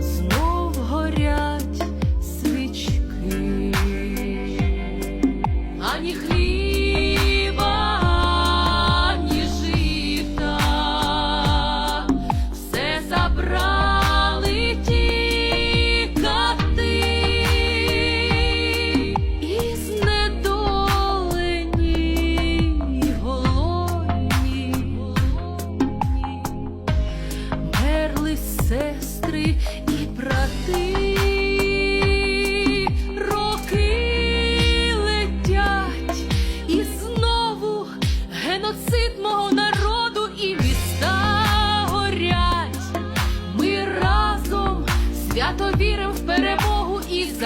знов горять свічки, ані хліба, сестри і брати, роки летять, і знову геноцид мого народу і міста горять. Ми разом свято віримо в перемогу і за